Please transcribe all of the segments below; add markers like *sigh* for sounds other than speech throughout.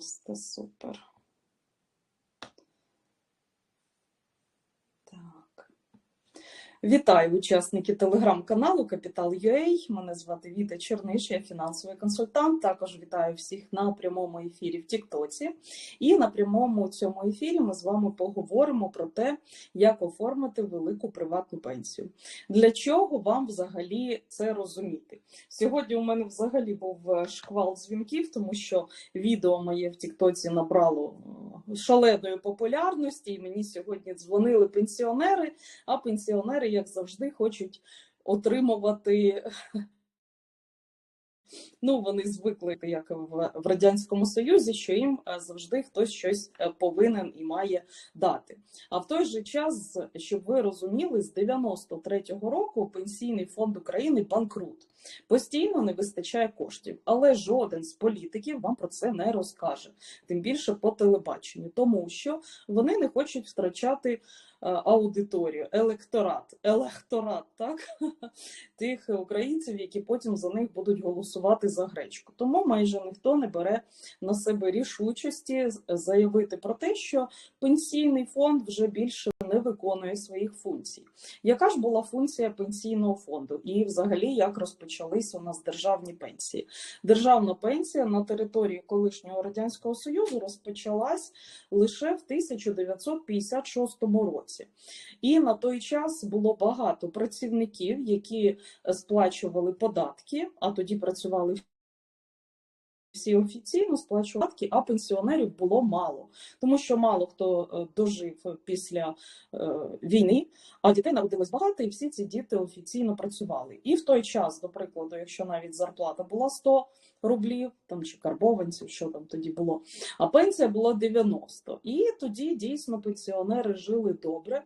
Просто супер. Так. Вітаю учасники телеграм-каналу Капітал.ua. Мене звати Віта Черниш, я фінансовий консультант. Також вітаю всіх на прямому ефірі в Тіктоці. І на прямому цьому ефірі ми з вами поговоримо про те, як оформити велику приватну пенсію. Для чого вам взагалі це розуміти? Сьогодні у мене взагалі був е, шквал дзвінків, тому що відео моє в Тіктоці набрало е, шаленої популярності, і мені сьогодні дзвонили пенсіонери, а пенсіонери, як завжди, хочуть отримувати. Ну, вони звикли, як в, радянському союзі, що їм е, завжди хтось щось е, повинен і має дати. А в той же час, щоб ви розуміли, з 93-го року пенсійний фонд України банкрут. Постійно не вистачає коштів, але жоден з політиків вам про це не розкаже, тим більше по телебаченню, тому що вони не хочуть втрачати е, аудиторію, електорат, електорат, так *laughs* тих українців, які потім за них будуть голосувати за гречку. Тому майже ніхто не бере на себе рішучості заявити про те, що пенсійний фонд вже більше не виконує своїх функцій. Яка ж була функція пенсійного фонду? І, взагалі, як розпочались у нас державні пенсії? Державна пенсія на території колишнього радянського союзу розпочалась лише в 1956 році, і на той час було багато працівників, які сплачували податки, а тоді працювали всі офіційно сплачували податки, а пенсіонерів було мало, тому що мало хто е, дожив після е, війни, а дітей народилось багато, і всі ці діти офіційно працювали. І в той час, до прикладу, якщо навіть зарплата була 100 рублів, там чи карбованців, що там тоді було, а пенсія була 90. І тоді дійсно пенсіонери жили добре.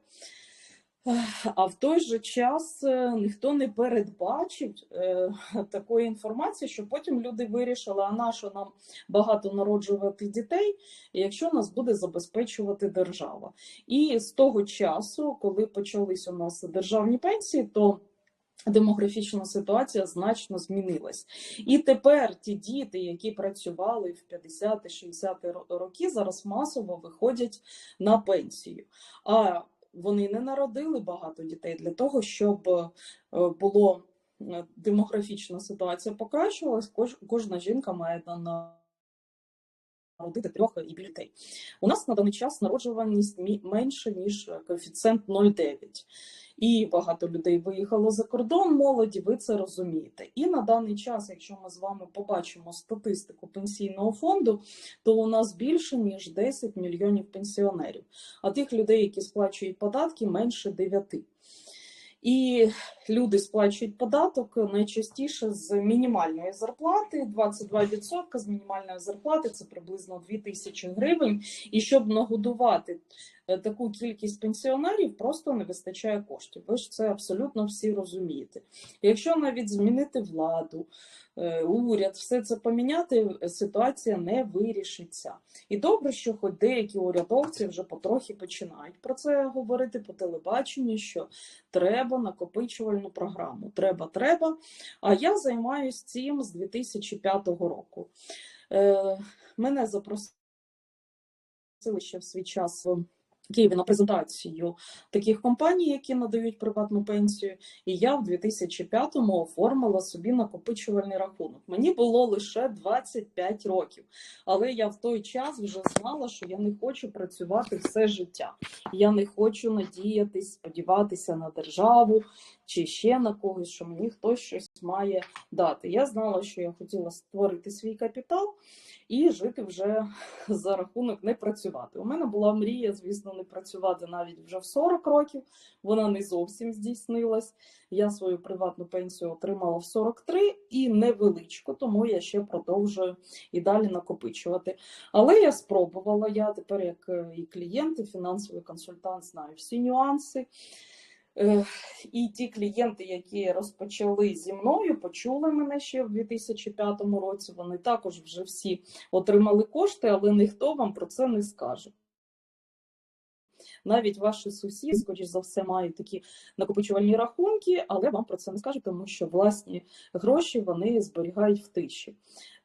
А в той же час е, ніхто не передбачив е, такої інформації, що потім люди вирішили, а на що нам багато народжувати дітей, якщо нас буде забезпечувати держава. І з того часу, коли почались у нас державні пенсії, то Демографічна ситуація значно змінилась, і тепер ті діти, які працювали в 50-60 роки, зараз масово виходять на пенсію. А вони не народили багато дітей для того, щоб е, було е, демографічна ситуація покращувалась. Кожна жінка має народити трьох і більше. У нас на даний час народжуваність менше ніж коефіцієнт 0,9 і багато людей виїхало за кордон молоді, ви це розумієте. І на даний час, якщо ми з вами побачимо статистику пенсійного фонду, то у нас більше ніж 10 мільйонів пенсіонерів, а тих людей, які сплачують податки, менше 9. І люди сплачують податок найчастіше з мінімальної зарплати, 22% з мінімальної зарплати це приблизно 2 тисячі гривень. І щоб нагодувати Е, таку кількість пенсіонерів просто не вистачає коштів. Ви ж це абсолютно всі розумієте. Якщо навіть змінити владу, уряд, все це поміняти, ситуація не вирішиться. І добре, що хоч деякі урядовці вже потрохи починають про це говорити по телебаченню, що треба накопичувальну програму. Треба, треба. А я займаюся цим з 2005 року. Е, Мене запросили ще в свій час. Києві на презентацію таких компаній, які надають приватну пенсію, і я в 2005-му оформила собі накопичувальний рахунок. Мені було лише 25 років, але я в той час вже знала, що я не хочу працювати все життя. Я не хочу надіятись, сподіватися на державу чи ще на когось, що мені хтось щось має дати. Я знала, що я хотіла створити свій капітал і жити вже *laughs* за рахунок не працювати. У мене була мрія, звісно, не працювати навіть вже в 40 років. Вона не зовсім здійснилась. Я свою приватну пенсію отримала в 43 і невеличко, тому я ще продовжую і далі накопичувати. Але я спробувала. Я тепер, як і клієнт, і фінансовий консультант, знаю всі нюанси. І ті клієнти, які розпочали зі мною, почули мене ще в 2005 році. Вони також вже всі отримали кошти, але ніхто вам про це не скаже. Навіть ваші сусіди, скоріш за все, мають такі накопичувальні рахунки, але вам про це не скажуть, тому що власні гроші вони зберігають в тиші.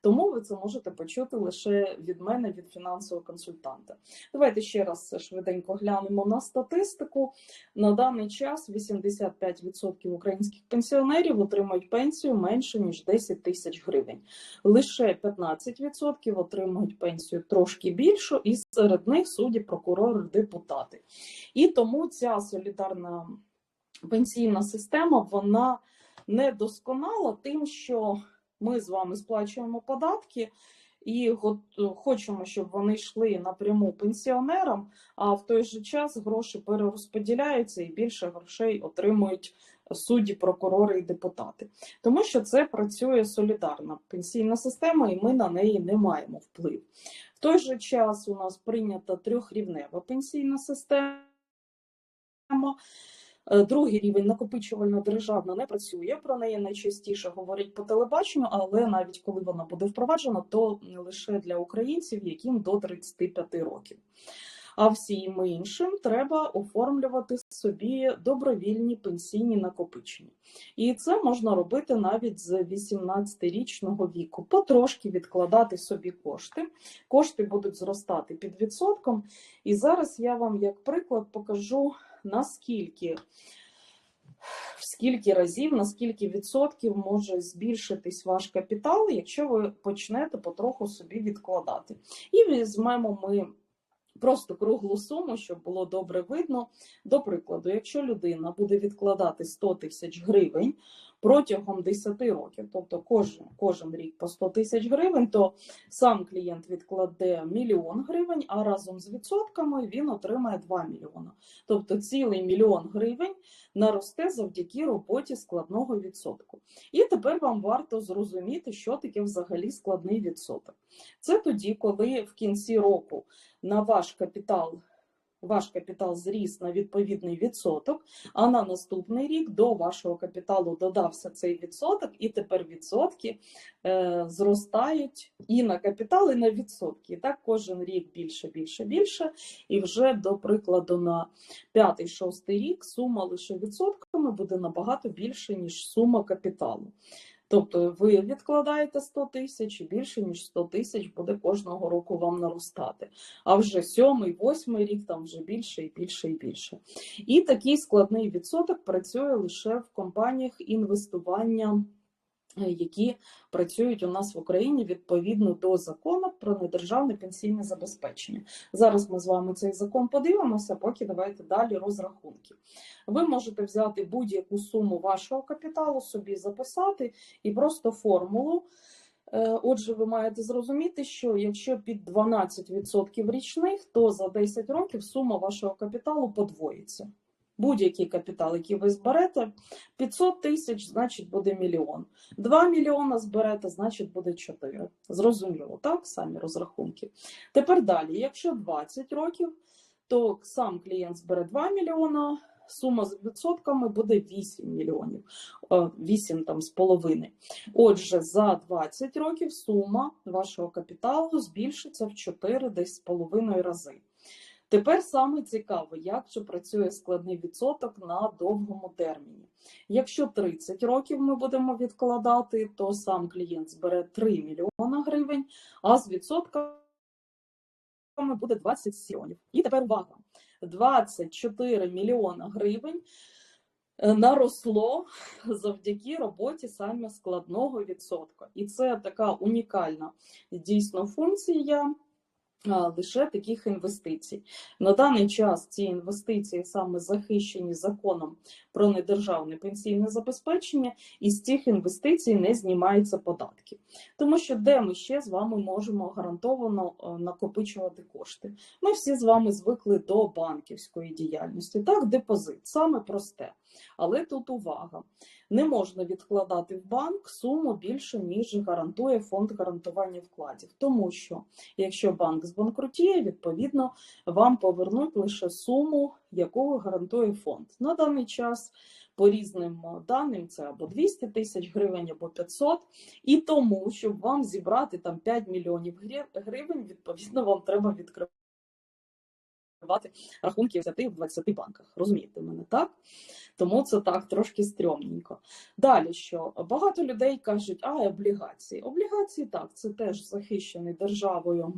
Тому ви це можете почути лише від мене, від фінансового консультанта. Давайте ще раз швиденько глянемо на статистику. На даний час 85% українських пенсіонерів отримують пенсію менше ніж 10 тисяч гривень. Лише 15% отримують пенсію трошки більшу, і серед них судді, прокурори, депутати. І тому ця солідарна пенсійна система вона недосконала тим, що ми з вами сплачуємо податки і хочемо, щоб вони йшли напряму пенсіонерам, а в той же час гроші перерозподіляються і більше грошей отримують судді, прокурори і депутати. Тому що це працює солідарна пенсійна система, і ми на неї не маємо впливу. В той же час у нас прийнята трьохрівнева пенсійна система. Е, Другий рівень накопичувально державна не працює. Про неї найчастіше говорять по телебаченню, але навіть коли вона буде впроваджена, то не лише для українців, яким до 35 років. А всім іншим треба оформлювати собі добровільні пенсійні накопичення. І це можна робити навіть з 18-річного віку, потрошки відкладати собі кошти. Кошти будуть зростати під відсотком. І зараз я вам, як приклад, покажу наскільки в скільки разів, на скільки відсотків може збільшитись ваш капітал, якщо ви почнете потроху собі відкладати. І візьмемо ми просто круглу суму, щоб було добре видно. До прикладу, якщо людина буде відкладати 100 тисяч гривень протягом 10 років, тобто кожен, кожен рік по 100 тисяч гривень, то сам клієнт відкладе мільйон гривень, а разом з відсотками він отримає 2 мільйони. Тобто цілий мільйон гривень наросте завдяки роботі складного відсотку. І тепер вам варто зрозуміти, що таке взагалі складний відсоток. Це тоді, коли в кінці року на ваш капітал. Ваш капітал зріс на відповідний відсоток, а на наступний рік до вашого капіталу додався цей відсоток, і тепер відсотки е, зростають і на капітал, і на відсотки. І так кожен рік більше, більше, більше. І вже, до прикладу, на п'ятий-шостий рік сума лише відсотками буде набагато більше, ніж сума капіталу. Тобто ви відкладаєте 100 тисяч і більше ніж 100 тисяч буде кожного року вам наростати. А вже сьомий, восьмий рік там вже більше і більше і більше. І такий складний відсоток працює лише в компаніях інвестування. Е, Які працюють у нас в Україні відповідно до закону про недержавне пенсійне забезпечення. Зараз ми з вами цей закон подивимося, поки давайте далі розрахунки. Ви можете взяти будь-яку суму вашого капіталу, собі записати і просто формулу. Е, Отже, ви маєте зрозуміти, що якщо під 12% річних, то за 10 років сума вашого капіталу подвоїться. Будь-який капітал, який ви зберете, 500 тисяч, значить буде мільйон. 2 мільйона зберете, значить буде 4. Зрозуміло, так? Самі розрахунки. Тепер далі, якщо 20 років, то сам клієнт збере 2 мільйона, сума з відсотками буде 8 мільйонів, е, 8 там з половиною. Отже, за 20 років сума вашого капіталу збільшиться в 4 десь з половиною рази. Тепер саме цікаво, як же працює складний відсоток на довгому терміні. Якщо 30 років ми будемо відкладати, то сам клієнт збере 3 мільйона гривень, а з відсотками буде 20 мільйонів. І тепер увага: 24 мільйона гривень е, наросло завдяки роботі саме складного відсотка. І це така унікальна дійсно функція лише таких інвестицій. На даний час ці інвестиції саме захищені законом про недержавне пенсійне забезпечення, і з цих інвестицій не знімаються податки. Тому що де ми ще з вами можемо гарантовано е, накопичувати кошти? Ми всі з вами звикли до банківської діяльності. Так, депозит саме просте. Але тут увага: не можна відкладати в банк суму більше, ніж гарантує фонд гарантування вкладів, тому що якщо банк збанкрутіє, відповідно вам повернуть лише суму, яку гарантує фонд. На даний час по різним даним це або 200 тисяч гривень, або 500. І тому, щоб вам зібрати там 5 мільйонів гривень, відповідно, вам треба відкривати. Відкривати рахунки взяти в 10-20 банках. Розумієте мене, так? Тому це так трошки стрьомненько. Далі що? Багато людей кажуть, а облігації. Облігації так, це теж захищений державою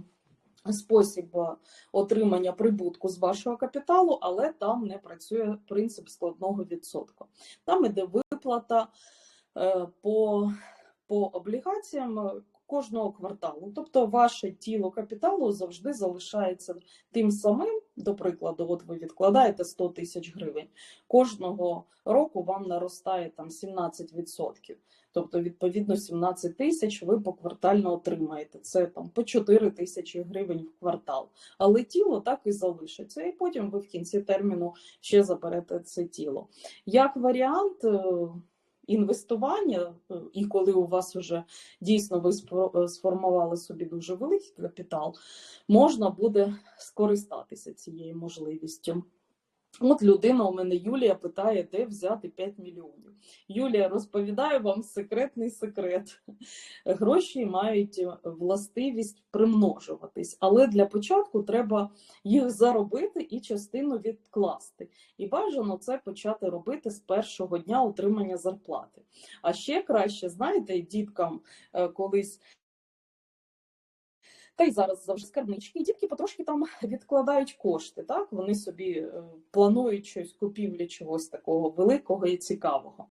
спосіб е, отримання прибутку з вашого капіталу, але там не працює принцип складного відсотку. Там іде виплата е, по, по облігаціям кожного кварталу. Тобто ваше тіло капіталу завжди залишається тим самим. До прикладу, от ви відкладаєте 100 тисяч гривень. Кожного року вам наростає там 17%. Тобто, відповідно, 17 тисяч ви поквартально отримаєте. Це там по 4 тисячі гривень в квартал. Але тіло так і залишиться. І потім ви в кінці терміну ще заберете це тіло. Як варіант. Інвестування, е, і коли у вас вже дійсно ви е, сформували собі дуже великий капітал, можна буде скористатися цією можливістю. От людина у мене Юлія питає, де взяти 5 мільйонів. Юлія, розповідаю вам секретний секрет. Гроші мають властивість примножуватись, але для початку треба їх заробити і частину відкласти. І бажано це почати робити з першого дня отримання зарплати. А ще краще, знаєте, діткам е, колись та й зараз завжди скарбнички, і дітки потрошки там відкладають кошти. Так вони собі е, планують щось купівлі чогось такого великого і цікавого.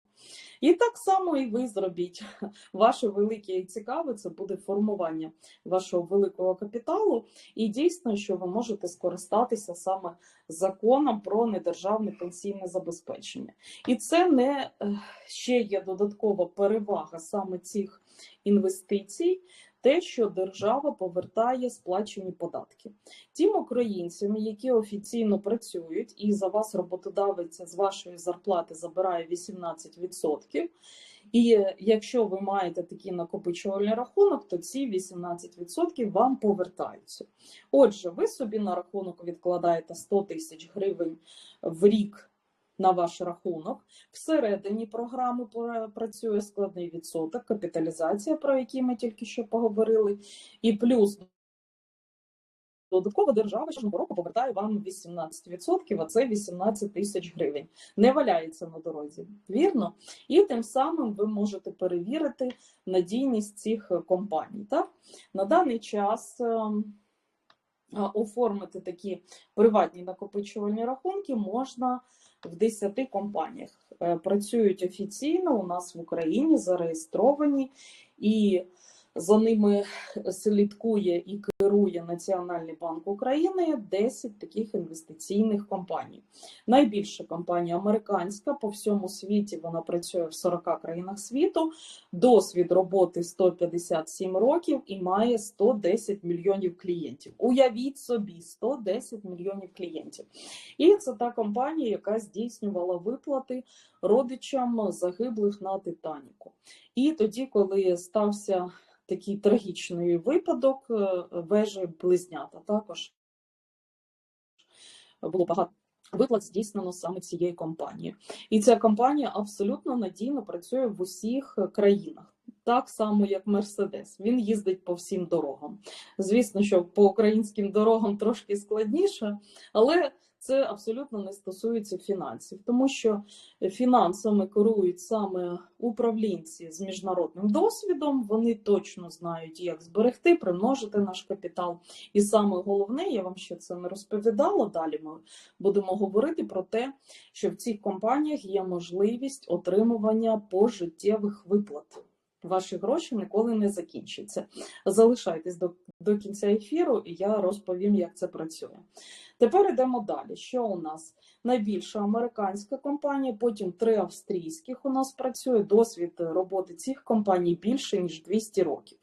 І так само і ви зробіть. *laughs* Ваше велике і цікаве це буде формування вашого великого капіталу, і дійсно, що ви можете скористатися саме законом про недержавне пенсійне забезпечення. І це не е, ще є додаткова перевага саме цих інвестицій те, що держава повертає сплачені податки. Тим українцям, які офіційно працюють, і за вас роботодавець з вашої зарплати забирає 18%, і якщо ви маєте такий накопичувальний рахунок, то ці 18% вам повертаються. Отже, ви собі на рахунок відкладаєте 100 тисяч гривень в рік на ваш рахунок. Всередині програми пра- працює складний відсоток, капіталізація, про який ми тільки що поговорили, і плюс додатково держава кожного року повертає вам 18%, а це 18 тисяч гривень. Не валяється на дорозі, вірно? І тим самим ви можете перевірити надійність цих е, компаній. Так? На даний час. ем, Оформити такі приватні накопичувальні рахунки можна в 10 компаніях. Е, Працюють офіційно у нас в Україні, зареєстровані, і за ними слідкує і керує Національний банк України 10 таких інвестиційних компаній. Найбільша компанія американська по всьому світі. Вона працює в 40 країнах світу. Досвід роботи 157 років і має 110 мільйонів клієнтів. Уявіть собі, 110 мільйонів клієнтів. І це та компанія, яка здійснювала виплати родичам загиблих на Титаніку. І тоді, коли стався такий трагічний випадок, е, вежі близнята також було багато. Виплат здійснено саме цією компанією, і ця компанія абсолютно надійно працює в усіх країнах, так само як Мерседес. Він їздить по всім дорогам. Звісно, що по українським дорогам трошки складніше, але це абсолютно не стосується фінансів, тому що фінансами керують саме управлінці з міжнародним досвідом. Вони точно знають, як зберегти, примножити наш капітал. І саме головне, я вам ще це не розповідала. Далі ми будемо говорити про те, що в цих компаніях є можливість отримування пожиттєвих виплат. Ваші гроші ніколи не закінчаться. Залишайтесь до, до кінця ефіру, і я розповім, як це працює. Тепер йдемо далі. Що у нас? Найбільша американська компанія, потім три австрійських у нас працює. Досвід роботи цих компаній більше ніж 200 років.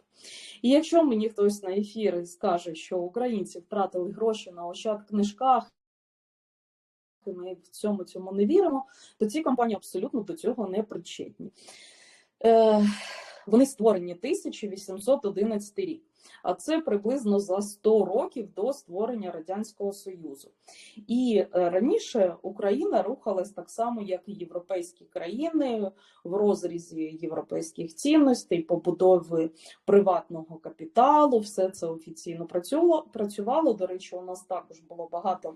І якщо мені хтось на ефірі скаже, що українці втратили гроші на ощад книжках, ми в цьому цьому не віримо, то ці компанії абсолютно до цього не причетні. Е, вони створені 1811 рік, а це приблизно за 100 років до створення Радянського Союзу. І е, раніше Україна рухалась так само, як і європейські країни, в розрізі європейських цінностей, побудови приватного капіталу. Все це офіційно працювало. працювало. До речі, у нас також було багато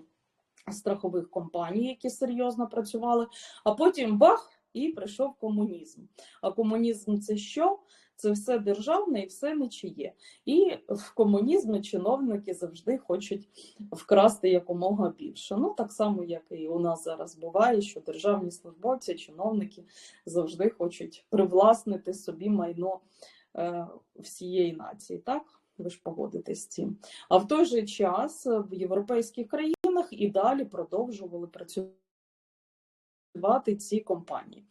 страхових компаній, які серйозно працювали, а потім бах, і прийшов комунізм. А комунізм це що? Це все державне і все нічиє. І в комунізмі чиновники завжди хочуть вкрасти якомога більше. Ну так само, як і у нас зараз буває, що державні службовці, чиновники завжди хочуть привласнити собі майно е, всієї нації. Так, ви ж погодитесь з цим. А в той же час в європейських країнах і далі продовжували працювати ці компанії.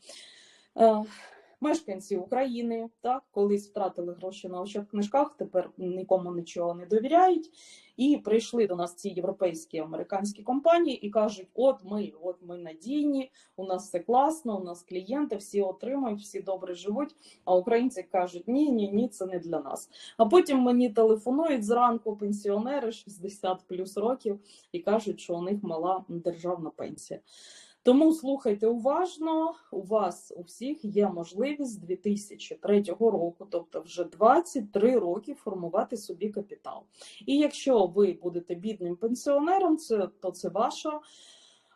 Мешканці України так колись втратили гроші на ощадкнижках, тепер нікому нічого не довіряють. І прийшли до нас ці європейські американські компанії і кажуть: от ми, от ми надійні, у нас все класно, у нас клієнти, всі отримують, всі добре живуть. А українці кажуть, ні, ні, ні, це не для нас. А потім мені телефонують зранку пенсіонери 60 плюс років і кажуть, що у них мала державна пенсія. Тому слухайте уважно, у вас у всіх є можливість з 2003 року, тобто вже 23 роки, формувати собі капітал. І якщо ви будете бідним пенсіонером, це, то це ваша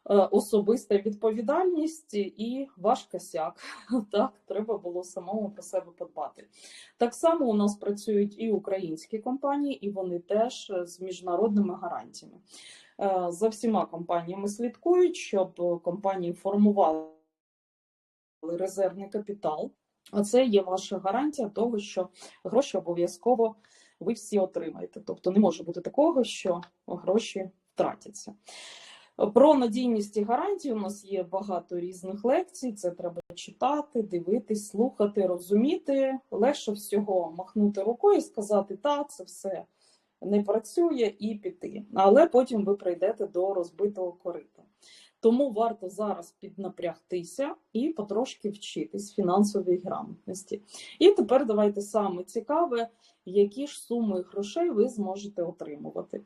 особиста відповідальність і ваш косяк. *laughs* Так, треба було самому про себе подбати. Так само у нас працюють і українські компанії, і вони теж з міжнародними гарантіями. Е, За всіма компаніями слідкують, щоб компанії формували резервний капітал. А це є ваша гарантія того, що гроші обов'язково ви всі отримаєте. Тобто не може бути такого, що гроші втратяться. Про надійність і гарантії у нас є багато різних лекцій. Це треба читати, дивитись, слухати, розуміти. Легше всього махнути рукою сказати, та це все не працює і піти. Але потім ви прийдете до розбитого корита. Тому варто зараз піднапрягтися і потрошки вчитись фінансовій грамотності. І тепер давайте саме цікаве, які ж суми грошей ви зможете отримувати.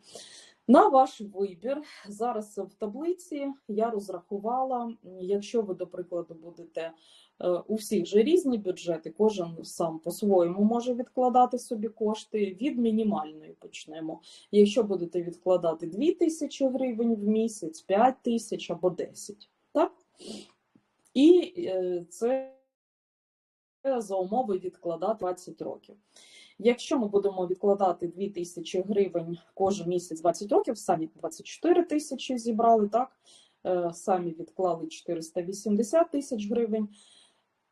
На ваш вибір зараз в таблиці я розрахувала, якщо ви, до прикладу, будете е, у всіх же різні бюджети, кожен сам по-своєму може відкладати собі кошти. Від мінімальної почнемо. Якщо будете відкладати 2 тисячі гривень в місяць, 5 тисяч або 10. Так? І е, це за умови відкладати 20 років. Якщо ми будемо відкладати 2 тисячі гривень кожен місяць 20 років, самі 24 тисячі зібрали, так? Е, Самі відклали 480 тисяч гривень.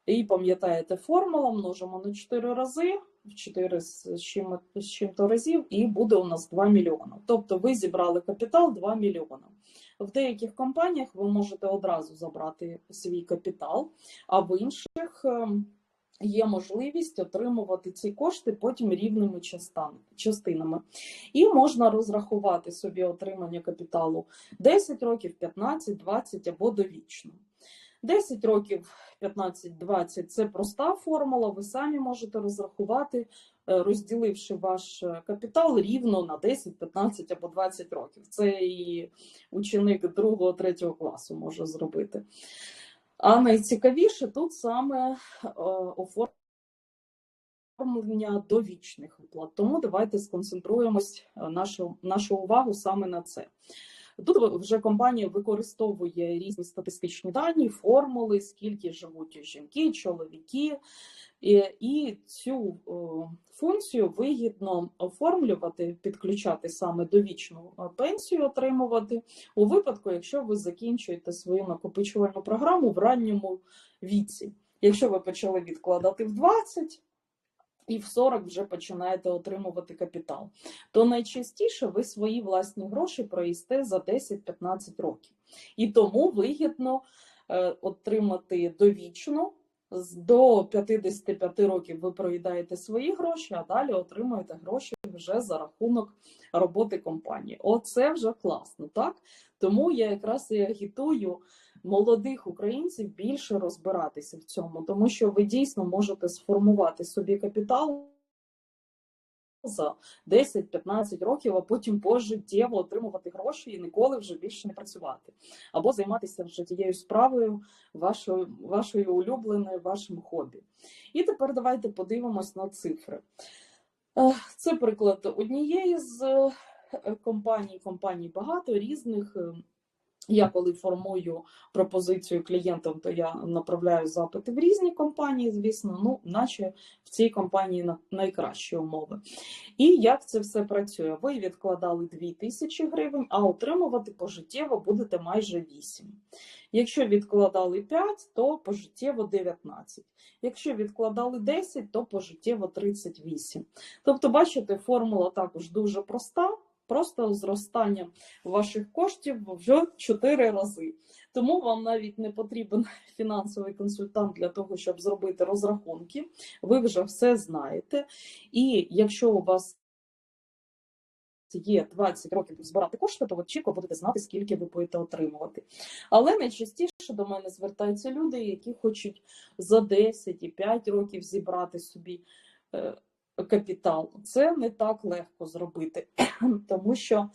І пам'ятаєте, формула множимо на 4 рази, в 4 з чим- з чим-то разів, і буде у нас 2 мільйони. Тобто ви зібрали капітал 2 мільйони. В деяких компаніях ви можете одразу забрати свій капітал, а в інших ем, є можливість отримувати ці кошти потім рівними частинами. І можна розрахувати собі отримання капіталу 10 років, 15, 20 або довічно. 10 років, 15-20 це проста формула, ви самі можете розрахувати, е, розділивши ваш е, капітал рівно на 10, 15 або 20 років. Це і ученик 2-3 класу може зробити. А найцікавіше тут саме е, оформлення довічних виплат. Тому давайте сконцентруємось е, нашу, нашу увагу саме на це. Тут вже компанія використовує різні статистичні дані, формули, скільки живуть жінки, чоловіки, і, цю о, функцію вигідно оформлювати, підключати саме довічну е, пенсію, отримувати у випадку, якщо ви закінчуєте свою накопичувальну програму в ранньому віці. Якщо ви почали відкладати в 20, і в 40 вже починаєте отримувати капітал, то найчастіше ви свої власні гроші проїсте за 10-15 років. І тому вигідно е, отримати довічну. З- До 55 років ви проїдаєте свої гроші, а далі отримуєте гроші вже за рахунок роботи компанії. Оце вже класно, так? Тому я якраз і агітую молодих українців більше розбиратися в цьому, тому що ви дійсно можете сформувати собі капітал за 10-15 років, а потім пожиттєво отримувати гроші і ніколи вже більше не працювати, або займатися вже тією справою вашою, вашою улюбленою, вашим хобі. І тепер давайте подивимось на цифри. Е, Це приклад однієї з е, компаній, компаній багато різних. Я коли формую пропозицію клієнтам, то я направляю запити в різні компанії, звісно, ну, наче в цій компанії на- найкращі умови. І як це все працює? Ви відкладали 2 тисячі гривень, а отримувати пожиттєво будете майже 8. Якщо відкладали 5, то пожиттєво 19. Якщо відкладали 10, то пожиттєво 38. Тобто, бачите, формула також дуже проста, просто зростання ваших коштів в 4 рази. Тому вам навіть не потрібен *laughs* фінансовий консультант для того, щоб зробити розрахунки. Ви вже все знаєте. І якщо у вас є 20 років збирати кошти, то ви чітко будете знати, скільки ви будете отримувати. Але найчастіше до мене звертаються люди, які хочуть за 10 і 5 років зібрати собі е, капітал. Це не так легко зробити, *clears throat* тому що